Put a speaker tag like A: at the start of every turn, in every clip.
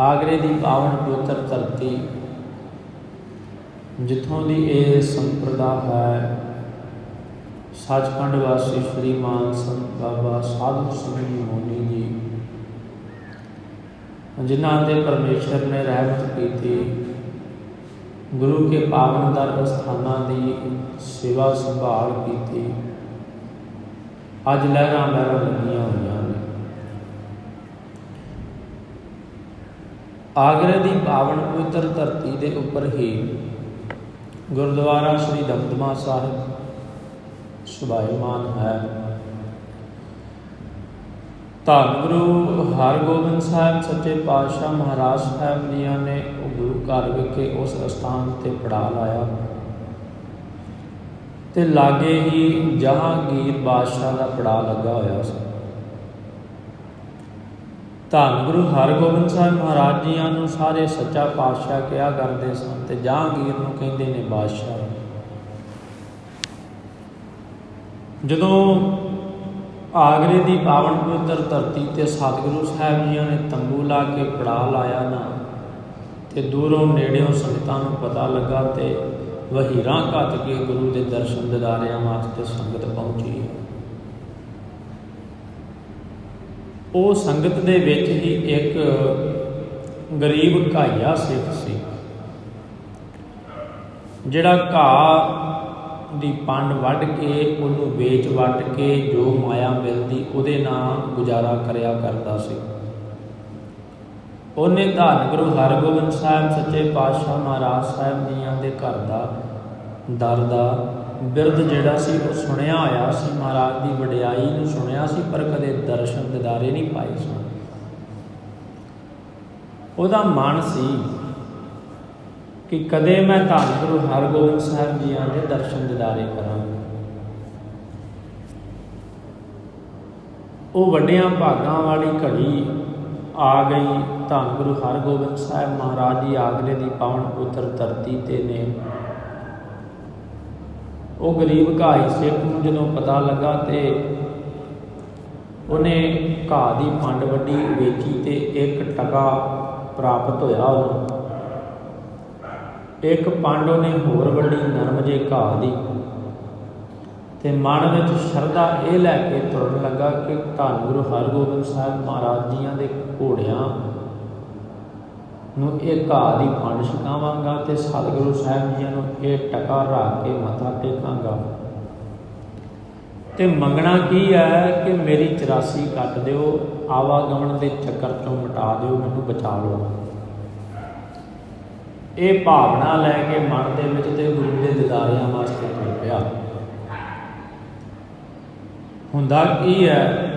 A: ਆਗਰੇ ਦੀ ਪਾਵਨ ਪਵਿੱਤਰ ਧਰਤੀ, ਜਿੱਥੋਂ ਦੀ ਇਹ ਸੰਪਰਦਾ ਹੈ, ਸੱਚਖੰਡ ਵਾਸੀ ਸ੍ਰੀ ਸੰਤ ਬਾਬਾ ਸਾਧੂ ਸਿੰਘ ਜੀ ਜੀ, ਜਿਨ੍ਹਾਂ ਦੇ ਪਰਮੇਸ਼ਰ ਨੇ ਰਹਿਮਤ ਕੀਤੀ, ਗੁਰੂ ਕੇ ਪਾਵਨ ਦਰ ਸਥਾਨਾਂ ਦੀ ਸੇਵਾ ਸੰਭਾਲ ਕੀਤੀ। ਅੱਜ ਲਹਿਰਾਂ ਲਹਿਰਾਂ ਲੱਗੀਆਂ ਹੋਈਆਂ ਨੇ ਆਗਰੇ ਦੀ ਪਾਵਨ ਪਵਿੱਤਰ ਧਰਤੀ ਦੇ ਉੱਪਰ ਹੀ ਗੁਰਦੁਆਰਾ ਸ੍ਰੀ ਦਮਦਮਾ ਸਾਹਿਬ ਸੁਭਾਇਮਾਨ ਹੈ। ਧੰਨ ਗੁਰੂ ਹਰਗੋਬਿੰਦ ਸਾਹਿਬ, ਸੱਚੇ ਪਾਤਸ਼ਾਹ ਮਹਾਰਾਜ ਸਾਹਿਬ ਜੀਆਂ ਨੇ ਗੁਰੂ ਘਰ ਵਿਖੇ ਉਸ ਸਥਾਨ ਤੇ ਪੜਾਅ ਲਾਇਆ। ਤੇ ਲਾਗੇ ਹੀ ਜਹਾਂਗੀਰ ਬਾਦਸ਼ਾਹ ਦਾ ਪੜਾਅ ਲੱਗਾ ਹੋਇਆ ਸੀ। ਧੰਨ ਗੁਰੂ ਹਰਗੋਬਿੰਦ ਸਾਹਿਬ ਮਹਾਰਾਜ ਜੀਆਂ ਨੂੰ ਸਾਰੇ ਸੱਚਾ ਪਾਤਸ਼ਾਹ ਕਿਹਾ ਕਰਦੇ ਸਨ ਤੇ ਜਹਾਂਗੀਰ ਨੂੰ ਕਹਿੰਦੇ ਨੇ ਬਾਦਸ਼ਾਹ। ਜਦੋਂ ਆਗਰੇ ਦੀ ਪਾਵਨ ਪਵਿੱਤਰ ਧਰਤੀ ਤੇ ਸਤਿਗੁਰੂ ਸਾਹਿਬ ਜੀਆਂ ਨੇ ਤੰਬੂ ਲਾ ਕੇ ਪੜਾਅ ਲਾਇਆ ਨਾ, ਤੇ ਦੂਰੋਂ ਨੇੜਿਓਂ ਸੰਗਤਾਂ ਨੂੰ ਪਤਾ ਲੱਗਾ ਤੇ ਵਹੀਰਾਂ ਘੱਤ ਕੇ ਗੁਰੂ ਦੇ ਦਰਸ਼ਨ ਦਿਦਾਰਿਆਂ ਵਾਸਤੇ ਸੰਗਤ ਪਹੁੰਚੀ। ਉਹ ਸੰਗਤ ਦੇ ਵਿੱਚ ਹੀ ਇੱਕ ਗਰੀਬ ਘਾਈਆ ਸਿੱਖ ਸੀ, ਜਿਹੜਾ ਘਾਹ ਦੀ ਪੰਡ ਵੱਢ ਕੇ ਉਹਨੂੰ ਵੇਚ ਵੱਟ ਕੇ ਜੋ ਮਾਇਆ ਮਿਲਦੀ ਉਹਦੇ ਨਾਲ ਗੁਜ਼ਾਰਾ ਕਰਿਆ ਕਰਦਾ ਸੀ। ਉਹਨੇ ਧੰਨ ਗੁਰੂ ਹਰਗੋਬਿੰਦ ਸਾਹਿਬ, ਸੱਚੇ ਪਾਤਸ਼ਾਹ ਮਹਾਰਾਜ ਸਾਹਿਬ ਜੀਆਂ ਦੇ ਘਰ ਦਾ ਦਰ ਦਾ ਬਿਰਧ ਜਿਹੜਾ ਸੀ, ਉਹ ਸੁਣਿਆ ਹੋਇਆ ਸੀ ਮਹਾਰਾਜ ਦੀ ਵਡਿਆਈ ਨੂੰ ਸੁਣਿਆ ਸੀ, ਪਰ ਕਦੇ ਦਰਸ਼ਨ ਦਿਦਾਰੇ ਨਹੀਂ ਪਾਏ ਸਨ। ਉਹਦਾ ਮਨ ਸੀ ਕਿ ਕਦੇ ਮੈਂ ਧੰਨ ਗੁਰੂ ਹਰਗੋਬਿੰਦ ਸਾਹਿਬ ਜੀਆਂ ਦੇ ਦਰਸ਼ਨ ਦਿਦਾਰੇ ਕਰਾਂ। ਉਹ ਵੱਡਿਆਂ ਭਾਗਾਂ ਵਾਲੀ ਘੜੀ ਆ ਗਈ, ਧੰਨ ਗੁਰੂ ਹਰਗੋਬਿੰਦ ਸਾਹਿਬ ਮਹਾਰਾਜ ਜੀ ਆਗਰੇ ਦੀ ਪਾਵਨ ਪੁੱਤਰ ਧਰਤੀ ਤੇ ਨੇ ਉਹ ਗਰੀਬ ਘਾਈ ਸਿੱਖ ਨੂੰ ਜਦੋਂ ਪਤਾ ਲੱਗਾ ਤੇ ਉਹਨੇ ਘਾਹ ਦੀ ਫੰਡ ਵੱਡੀ ਵੇਚੀ ਤੇ ਇੱਕ ਟਕਾ ਪ੍ਰਾਪਤ ਹੋਇਆ ਉਹਨੂੰ। ਇੱਕ ਪੰਡ ਉਹਨੇ ਹੋਰ ਵੱਡੀ ਨਰਮ ਜੇ ਘਾਹ ਦੀ ਤੇ ਮਨ ਵਿੱਚ ਸ਼ਰਧਾ ਇਹ ਲੈ ਕੇ ਤੁਰਨ ਲੱਗਾ ਕਿ ਧੰਨ ਗੁਰੂ ਹਰਗੋਬਿੰਦ ਸਾਹਿਬ ਮਹਾਰਾਜ ਜੀਆਂ ਦੇ ਘੋੜਿਆਂ ਨੂੰ ਇਹ ਘਾਹ ਦੀ ਪੰਡ ਛਕਾਵਾਂਗਾ ਤੇ ਸਤਿਗੁਰੂ ਸਾਹਿਬ ਜੀਆਂ ਨੂੰ ਇਹ ਟਕਾ ਰੱਖ ਕੇ ਮੱਥਾ ਟੇਕਾਂਗਾ। ਤੇ ਮੰਗਣਾ ਕੀ ਹੈ ਕਿ ਮੇਰੀ 84 ਕੱਟ ਦਿਓ ਆਵਾਗਮਨ ਦੇ ਚੱਕਰ ਤੋਂ ਮਿਟਾ ਦਿਓ, ਮੈਨੂੰ ਬਚਾ ਲਓ। ਇਹ ਭਾਵਨਾ ਲੈ ਕੇ ਮਨ ਦੇ ਵਿੱਚ ਤੇ ਗੁਰੂ ਦੇ ਦਿਦਾਰਿਆਂ ਵਾਸਤੇ ਤੁਰ ਪਿਆ। ਹੁੰਦਾ ਕੀ ਹੈ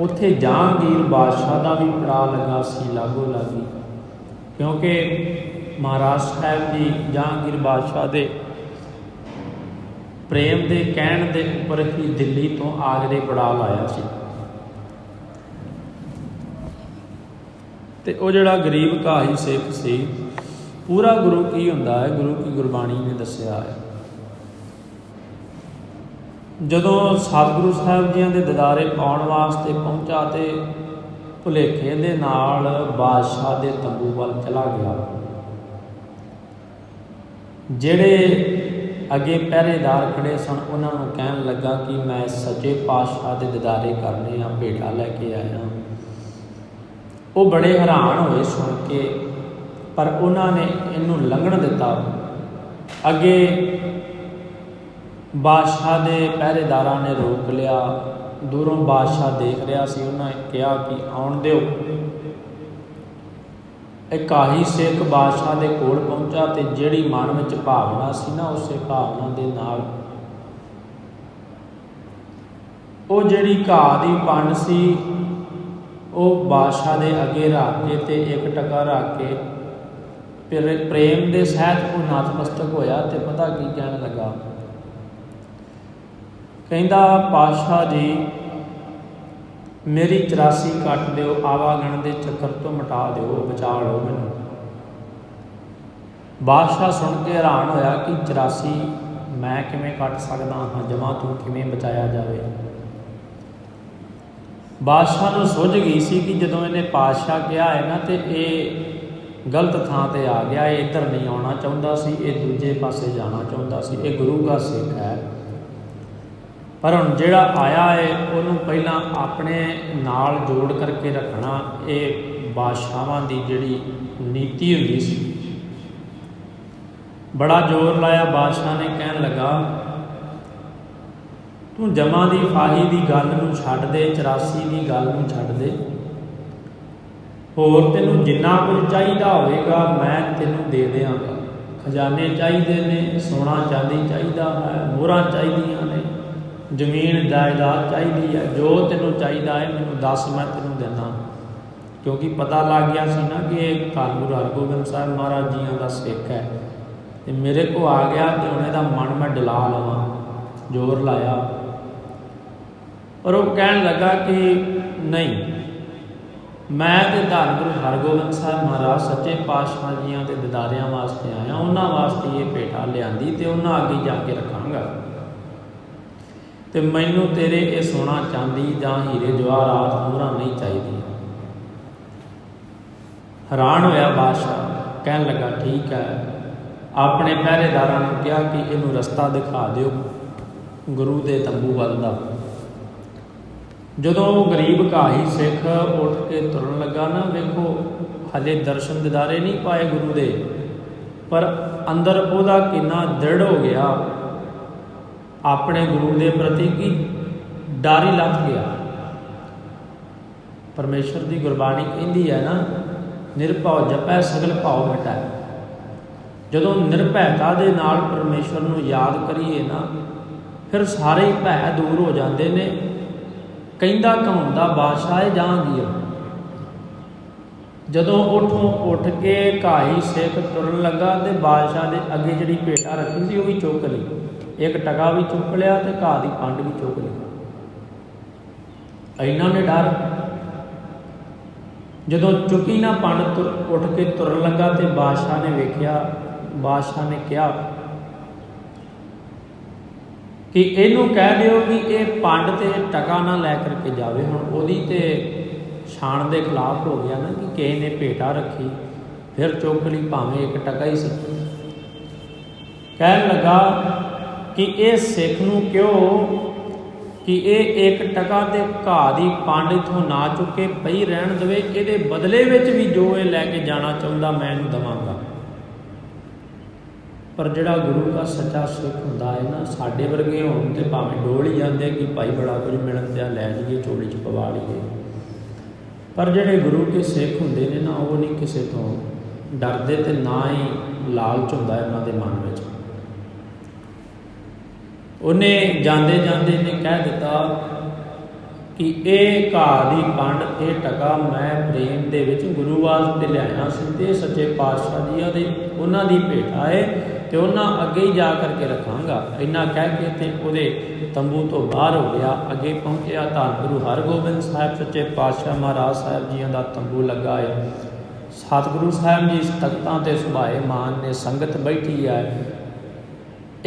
A: ਉੱਥੇ ਜਹਾਂਗੀਰ ਬਾਦਸ਼ਾਹ ਦਾ ਵੀ ਪੜਾ ਲਗਾ ਸੀ, ਲਾਗੋ ਲਾਗੀ ਕਿਉਂਕਿ ਮਹਾਰਾਜ ਸਾਹਿਬ ਜੀ ਜਹਾਂਗੀਰ ਬਾਦਸ਼ਾਹ ਦੇ ਪ੍ਰੇਮ ਦੇ ਕਹਿਣ ਦੇ ਉੱਪਰ ਹੀ ਦਿੱਲੀ ਤੋਂ ਆਗਰੇ ਪੜਾ ਲਾਇਆ ਸੀ। ਤੇ ਉਹ ਜਿਹੜਾ ਗਰੀਬ ਕਾਹੀ ਸਿੱਖ ਸੀ, ਪੂਰਾ ਗੁਰੂ ਕੀ ਹੁੰਦਾ ਹੈ? ਗੁਰੂ ਕੀ ਗੁਰਬਾਣੀ ਨੇ ਦੱਸਿਆ ਹੈ। ਜਦੋਂ ਸਤਿਗੁਰੂ ਸਾਹਿਬ ਜੀਆਂ ਦੇ ਦਿਦਾਰੇ ਪਾਉਣ ਵਾਸਤੇ ਪਹੁੰਚਾ ਤੇ ਭੁਲੇਖੇ ਦੇ ਨਾਲ ਬਾਦਸ਼ਾਹ ਦੇ ਤੰਬੂ ਵੱਲ ਚਲਾ ਗਿਆ। ਜਿਹੜੇ ਅੱਗੇ ਪਹਿਰੇਦਾਰ ਖੜੇ ਸਨ, ਉਹਨਾਂ ਨੂੰ ਕਹਿਣ ਲੱਗਾ ਕਿ ਮੈਂ ਸੱਚੇ ਪਾਤਸ਼ਾਹ ਦੇ ਦਿਦਾਰੇ ਕਰਨੇ ਆ, ਭੇਟਾ ਲੈ ਕੇ ਆਇਆ। ਉਹ ਬੜੇ ਹੈਰਾਨ ਹੋਏ ਸੁਣ ਕੇ, ਪਰ ਉਹਨਾਂ ਨੇ ਇਹਨੂੰ ਲੰਘਣ ਦਿੱਤਾ। ਅੱਗੇ ਬਾਦਸ਼ਾਹ ਦੇ ਪਹਿਰੇਦਾਰਾਂ ਨੇ ਰੋਕ ਲਿਆ। ਦੂਰੋਂ ਬਾਦਸ਼ਾਹ ਦੇਖ ਰਿਹਾ ਸੀ, ਉਹਨਾਂ ਨੇ ਕਿਹਾ ਕਿ ਆਉਣ ਦਿਓ। ਇੱਕ ਸਿੱਖ ਬਾਦਸ਼ਾਹ ਦੇ ਕੋਲ ਪਹੁੰਚਾ ਤੇ ਜਿਹੜੀ ਮਨ ਵਿੱਚ ਭਾਵਨਾ ਸੀ ਨਾ, ਉਸੇ ਭਾਵਨਾ ਦੇ ਨਾਲ ਉਹ ਜਿਹੜੀ ਘਾਹ ਦੀ ਪੰਡ ਸੀ, ਉਹ ਬਾਦਸ਼ਾਹ ਦੇ ਅੱਗੇ ਰੱਖ ਕੇ ਤੇ ਇੱਕ ਟਕਾ ਰੱਖ ਕੇ ਪ੍ਰੇਮ ਦੇ ਸਹਿਤ ਉਹ ਨਤਮਸਤਕ ਹੋਇਆ ਤੇ ਪਤਾ ਕੀ ਕਹਿਣ ਲੱਗਾ? ਕਹਿੰਦਾ, ਪਾਤਸ਼ਾਹ ਜੀ, ਮੇਰੀ 84 ਕੱਟ ਦਿਓ, ਆਵਾਗਣ ਦੇ ਚੱਕਰ ਤੋਂ ਮਿਟਾ ਦਿਓ, ਬਚਾ ਲਓ ਮੈਨੂੰ। ਬਾਦਸ਼ਾਹ ਸੁਣ ਕੇ ਹੈਰਾਨ ਹੋਇਆ ਕਿ 84 ਮੈਂ ਕਿਵੇਂ ਕੱਟ ਸਕਦਾ ਹਾਂ, ਜਮਾ ਤੂੰ ਕਿਵੇਂ ਬਚਾਇਆ ਜਾਵੇ। ਬਾਦਸ਼ਾਹ ਨੂੰ ਸੁੱਝ ਗਈ ਸੀ ਕਿ ਜਦੋਂ ਇਹਨੇ ਪਾਤਸ਼ਾਹ ਕਿਹਾ ਹੈ ਨਾ ਤੇ, ਇਹ ਗਲਤ ਥਾਂ ਤੇ ਆ ਗਿਆ, ਇਹ ਇੱਧਰ ਨਹੀਂ ਆਉਣਾ ਚਾਹੁੰਦਾ ਸੀ, ਇਹ ਦੂਜੇ ਪਾਸੇ ਜਾਣਾ ਚਾਹੁੰਦਾ ਸੀ, ਇਹ ਗੁਰੂ ਦਾ ਸਿੱਖ ਹੈ। ਪਰ ਹੁਣ ਜਿਹੜਾ ਆਇਆ ਹੈ ਉਹਨੂੰ ਪਹਿਲਾਂ ਆਪਣੇ ਨਾਲ ਜੋੜ ਕਰਕੇ ਰੱਖਣਾ, ਇਹ ਬਾਦਸ਼ਾਹਾਂ ਦੀ ਜਿਹੜੀ ਨੀਤੀ ਹੁੰਦੀ ਸੀ। ਬੜਾ ਜ਼ੋਰ ਲਾਇਆ ਬਾਦਸ਼ਾਹ ਨੇ, ਕਹਿਣ ਲੱਗਾ, ਤੂੰ ਜਮਾ ਦੀ ਫਾਹੀ ਦੀ ਗੱਲ ਨੂੰ ਛੱਡ ਦੇ 84 ਦੀ ਗੱਲ ਨੂੰ ਛੱਡ ਦੇ। ਹੋਰ ਤੈਨੂੰ ਜਿੰਨਾ ਕੁਝ ਚਾਹੀਦਾ ਹੋਵੇਗਾ, ਮੈਂ ਤੈਨੂੰ ਦੇ ਦਿਆਂਗਾ। ਖਜ਼ਾਨੇ ਚਾਹੀਦੇ ਨੇ, ਸੋਨਾ ਚਾਂਦੀ ਚਾਹੀਦਾ ਹੈ, ਮੋਹਰਾਂ ਚਾਹੀਦੀਆਂ ਨੇ। ਜ਼ਮੀਨ ਜਾਇਦਾਦ ਚਾਹੀਦੀ ਹੈ। ਜੋ ਤੈਨੂੰ ਚਾਹੀਦਾ ਹੈ, ਮੈਨੂੰ ਦੱਸ, ਮੈਂ ਤੈਨੂੰ ਦਿੰਦਾ। ਕਿਉਂਕਿ ਪਤਾ ਲੱਗ ਗਿਆ ਸੀ ਨਾ ਕਿ ਇਹ ਧੰਨ ਗੁਰੂ ਹਰਗੋਬਿੰਦ ਸਾਹਿਬ ਮਹਾਰਾਜ ਜੀਆਂ ਦਾ ਸਿੱਖ ਹੈ। ਤੇ ਮੇਰੇ ਕੋ ਆ ਗਿਆ ਤੇ ਉਹਨੇ ਦਾ ਮਨ ਮੈਂ ਡਲਾ ਲਵਾਂ। ਜ਼ੋਰ ਲਾਇਆ। ਪਰ ਉਹ ਕਹਿਣ ਲੱਗਾ ਕਿ ਨਹੀਂ, ਮੈਂ ਤੇ ਧੰਨ ਗੁਰੂ ਹਰਗੋਬਿੰਦ ਸਾਹਿਬ ਮਹਾਰਾਜ ਸੱਚੇ ਪਾਤਸ਼ਾਹ ਜੀਆਂ ਦੇ ਦਿਦਾਰਿਆਂ ਵਾਸਤੇ ਆਇਆ। ਉਹਨਾਂ ਵਾਸਤੇ ਇਹ ਪੇਟਾ ਲਿਆਂਦੀ ਤੇ ਉਹਨਾਂ ਅੱਗੇ ਜਾ ਕੇ ਰੱਖਾਂਗਾ। ਤੇ ਮੈਨੂੰ ਤੇਰੇ ਇਹ ਸੋਨਾ ਚਾਂਦੀ ਜਾਂ ਹੀਰੇ ਜਵਾਹਰਾਤ ਮੋਹਰਾਂ ਨਹੀਂ ਚਾਹੀਦੀਆਂ। ਹੈਰਾਨ ਹੋਇਆ ਬਾਦਸ਼ਾਹ, ਕਹਿਣ ਲੱਗਾ, ਠੀਕ ਹੈ। ਆਪਣੇ ਪਹਿਰੇਦਾਰਾਂ ਨੂੰ ਕਿਹਾ ਕਿ ਇਹਨੂੰ ਰਸਤਾ ਦਿਖਾ ਦਿਓ, ਗੁਰੂ ਦੇ ਤੰਬੂ ਵੱਲ ਦਾ। ਜਦੋਂ ਉਹ ਗਰੀਬ ਘਾਹੀ ਸਿੱਖ ਉੱਠ ਕੇ ਤੁਰਨ ਲੱਗਾ ਨਾ, ਵੇਖੋ ਹਲੇ ਦਰਸ਼ਨ ਦਿਦਾਰੇ ਨਹੀਂ ਪਾਏ ਗੁਰੂ ਦੇ, ਪਰ ਅੰਦਰ ਉਹਦਾ ਕਿੰਨਾ ਦ੍ਰਿੜ ਹੋ ਗਿਆ। ਆਪਣੇ ਗੁਰੂ ਦੇ ਪ੍ਰਤੀ ਕੀ ਡਰ ਹੀ ਲੱਥ ਗਿਆ। ਪਰਮੇਸ਼ਰ ਦੀ ਗੁਰਬਾਣੀ ਕਹਿੰਦੀ ਹੈ ਨਾ, ਨਿਰਭਉ ਜਪੈ ਸਗਲ ਭਾਉ ਮਿਟੈ। ਜਦੋਂ ਨਿਰਭੈਤਾ ਦੇ ਨਾਲ ਪਰਮੇਸ਼ਰ ਨੂੰ ਯਾਦ ਕਰੀਏ ਨਾ, ਫਿਰ ਸਾਰੇ ਹੀ ਭੈ ਦੂਰ ਹੋ ਜਾਂਦੇ ਨੇ। ਕਹਿੰਦਾ ਕਹਾਉਂਦਾ, ਬਾਦਸ਼ਾਹ ਹੈ ਜਹਾਂਗੀਰ ਜਦੋਂ ਉਠੋਂ ਉੱਠ ਕੇ ਘਾਈ ਸਿੱਖ ਤੁਰਨ ਲੱਗਾ ਤੇ ਬਾਦਸ਼ਾਹ ਦੇ ਅੱਗੇ ਜਿਹੜੀ ਭੇਟਾ ਰੱਖੀ ਸੀ, ਉਹ ਵੀ ਚੁੱਕ ਲਈ। ਇੱਕ ਟਕਾ ਵੀ ਚੁੱਕ ਲਿਆ ਤੇ ਘਾਹ ਦੀ ਪੰਡ ਵੀ ਚੁੱਕ ਲਈ। ਇਹਨਾਂ ਨੇ ਡਰ। ਜਦੋਂ ਚੁੱਕੀ ਨਾ ਪੰਡ ਉੱਠ ਕੇ ਤੁਰਨ ਲੱਗਾ ਤੇ ਬਾਦਸ਼ਾਹ ਨੇ ਵੇਖਿਆ, ਬਾਦਸ਼ਾਹ ਨੇ ਕਿਹਾ ਕਿ ਇਹਨੂੰ ਕਹਿ ਦਿਓ ਵੀ ਇਹ ਪੰਡ ਤੇ ਟਕਾ ਨਾ ਲੈ ਕਰਕੇ ਜਾਵੇ। ਹੁਣ ਉਹਦੀ ਤੇ ਸ਼ਾਨ ਦੇ ਖਿਲਾਫ ਹੋ ਗਿਆ ਨਾ ਕਿ ਕਿਸੇ ਨੇ ਭੇਟਾ ਰੱਖੀ, ਫਿਰ ਚੁੱਕ ਲਈ, ਭਾਵੇਂ ਇੱਕ ਟਕਾ ਹੀ ਸੀ। ਕਹਿਣ ਲੱਗਾ ਕਿ ਇਹ ਸਿੱਖ ਨੂੰ ਕਿਉਂ ਕਿ ਇਹ ਇੱਕ ਟਕਾ ਦੇ ਘਾਹ ਦੀ ਪੰਡ ਇਥੋਂ ਨਾ ਚੁੱਕੇ ਪਈ ਰਹਿਣ ਦੇਵੇ, ਇਹਦੇ ਬਦਲੇ ਵਿੱਚ ਵੀ ਜੋ ਇਹ ਲੈ ਕੇ ਜਾਣਾ ਚਾਹੁੰਦਾ ਮੈਂ ਇਹਨੂੰ ਦਵਾਂਗਾ। ਪਰ ਜਿਹੜਾ ਗੁਰੂ ਦਾ ਸੱਚਾ ਸਿੱਖ ਹੁੰਦਾ ਹੈ ਨਾ, ਸਾਡੇ ਵਰਗੇ ਹੋਣ ਤੇ ਭਾਵੇਂ ਡੋਲ ਹੀ ਜਾਂਦੇ ਕਿ ਭਾਈ ਬੜਾ ਕੁਝ ਮਿਲਣ ਤੇ ਲੈ ਲਈਏ ਚੋਲੀ ਚ ਪਵਾ ਲਈਏ। ਪਰ ਜਿਹੜੇ ਗੁਰੂ ਕੇ ਸਿੱਖ ਹੁੰਦੇ ਨੇ ਨਾ, ਉਹ ਨਹੀਂ ਕਿਸੇ ਤੋਂ ਡਰਦੇ ਤੇ ਨਾ ਹੀ ਲਾਲਚ ਹੁੰਦਾ ਇਹਨਾਂ ਦੇ ਮਨ ਵਿੱਚ। ਉਹਨੇ ਜਾਂਦੇ ਜਾਂਦੇ ਨੇ ਕਹਿ ਦਿੱਤਾ ਕਿ ਇਹ ਘਾਹ ਦੀ ਪੰਡ ਇਹ ਟਕਾ ਮੈਂ ਪ੍ਰੇਮ ਦੇ ਵਿੱਚ ਗੁਰੂ ਵਾਸਤੇ ਲਿਆਇਆ ਸੀ ਤੇ ਸੱਚੇ ਪਾਤਸ਼ਾਹ ਜੀ ਦੇ ਉਹਨਾਂ ਦੀ ਭੇਟ ਆਏ ਤੇ ਉਹਨਾਂ ਅੱਗੇ ਹੀ ਜਾ ਕਰਕੇ ਰੱਖਾਂਗਾ। ਇੰਨਾ ਕਹਿ ਕੇ ਤੇ ਉਹਦੇ ਤੰਬੂ ਤੋਂ ਬਾਹਰ ਹੋ ਗਿਆ, ਅੱਗੇ ਪਹੁੰਚਿਆ ਤਾਂ ਗੁਰੂ ਹਰਗੋਬਿੰਦ ਸਾਹਿਬ, ਸੱਚੇ ਪਾਤਸ਼ਾਹ ਮਹਾਰਾਜ ਸਾਹਿਬ ਜੀਆਂ ਦਾ ਤੰਬੂ ਲੱਗਾ ਹੈ ਸਤਿਗੁਰੂ ਸਾਹਿਬ ਜੀ ਤਖਤਾਂ ਤੇ ਸੁਭਾਏ ਮਾਨ ਨੇ ਸੰਗਤ ਬੈਠੀ ਹੈ।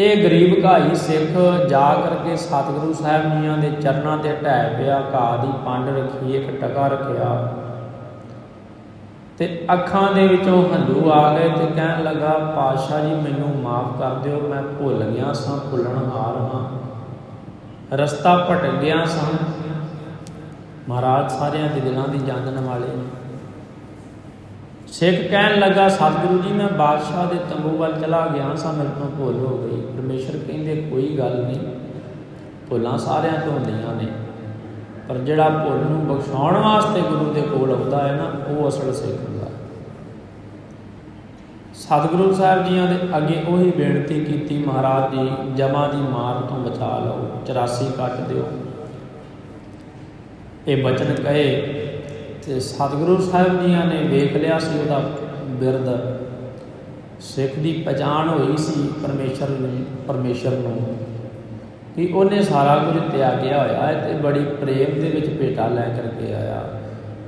A: ਇਹ ਗਰੀਬ ਘਾਈ ਸਿੱਖ ਜਾ ਕਰਕੇ ਸਤਿਗੁਰੂ ਸਾਹਿਬ ਜੀਆਂ ਦੇ ਚਰਨਾਂ ਤੇ ਢਹਿ ਪਿਆ, ਘਾਹ ਦੀ ਪੰਡ ਰੱਖੀ, ਇੱਕ ਟਕਾ ਰੱਖਿਆ। ਤੇ ਅੱਖਾਂ ਦੇ ਵਿੱਚੋਂ ਹੰਝੂ ਆ ਗਏ ਤੇ ਕਹਿਣ ਲੱਗਾ, ਪਾਤਸ਼ਾਹ ਜੀ, ਮੈਨੂੰ ਮਾਫ ਕਰ ਦਿਓ, ਮੈਂ ਭੁੱਲ ਗਿਆ ਸਾਂ, ਭੁੱਲਣ ਹਾਰ ਹਾਂ। ਰਸਤਾ ਭਟਕ ਗਿਆ ਸਾਂ। ਮਹਾਰਾਜ ਸਾਰਿਆਂ ਦੇ ਦਿਲਾਂ ਦੀ ਜਾਣਨ ਵਾਲੇ ਨੇ। ਸਿੱਖ ਕਹਿਣ ਲੱਗਾ, ਸਤਿਗੁਰੂ ਜੀ, ਮੈਂ ਬਾਦਸ਼ਾਹ ਦੇ ਤੰਬੂ ਵੱਲ ਚਲਾ ਗਿਆ ਸਾਂ, ਮੇਰੇ ਤੋਂ ਭੁੱਲ ਹੋ ਗਈ। ਪਰਮੇਸ਼ਰ ਕਹਿੰਦੇ, ਕੋਈ ਗੱਲ ਨਹੀਂ, ਭੁੱਲਾਂ ਸਾਰਿਆਂ ਤੋਂ ਹੁੰਦੀਆਂ ਨੇ, ਪਰ ਜਿਹੜਾ ਭੁੱਲ ਨੂੰ ਬਖਸ਼ਾਉਣ ਵਾਸਤੇ ਗੁਰੂ ਦੇ ਕੋਲ ਆਉਂਦਾ ਹੈ ਨਾ, ਉਹ ਅਸਲ ਸਿੱਖ ਹੁੰਦਾ ਸਤਿਗੁਰੂ ਸਾਹਿਬ ਜੀਆਂ ਦੇ ਅੱਗੇ ਉਹੀ ਬੇਨਤੀ ਕੀਤੀ, ਮਹਾਰਾਜ ਜੀ, ਜਮਾ ਦੀ ਮਾਰ ਤੋਂ ਬਚਾ ਲਓ 84 ਕੱਟ ਦਿਓ। ਇਹ ਬਚਨ ਕਹੇ ਤੇ ਸਤਿਗੁਰੂ ਸਾਹਿਬ ਜੀਆਂ ਨੇ ਵੇਖ ਲਿਆ ਸੀ ਉਹਦਾ ਬਿਰਦ ਸਿੱਖ ਦੀ ਪਛਾਣ ਹੋਈ ਸੀ ਪਰਮੇਸ਼ਰ ਨੂੰ ਪਰਮੇਸ਼ਰ ਨੂੰ ਕਿ ਉਹਨੇ ਸਾਰਾ ਕੁਝ ਤਿਆਗਿਆ ਹੋਇਆ ਹੈ ਤੇ ਬੜੀ ਪ੍ਰੇਮ ਦੇ ਵਿੱਚ ਭੇਟਾ ਲੈ ਕਰਕੇ ਆਇਆ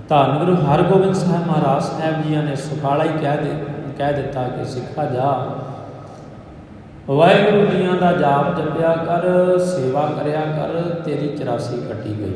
A: ਧੰਨ ਗੁਰੂ ਹਰਗੋਬਿੰਦ ਸਾਹਿਬ ਮਹਾਰਾਜ ਸਾਹਿਬ ਜੀਆਂ ਨੇ ਸੁਖਾਲਾ ਹੀ ਕਹਿ ਦੇ, ਕਹਿ ਦਿੱਤਾ ਕਿ ਸਿੱਖਾ ਜਾ। ਵਾਹਿਗੁਰੂ ਜੀਆਂ ਦਾ ਜਾਪ ਜਪਿਆ ਕਰ, ਸੇਵਾ ਕਰਿਆ ਕਰ, ਤੇਰੀ 84 ਕੱਟੀ ਗਈ।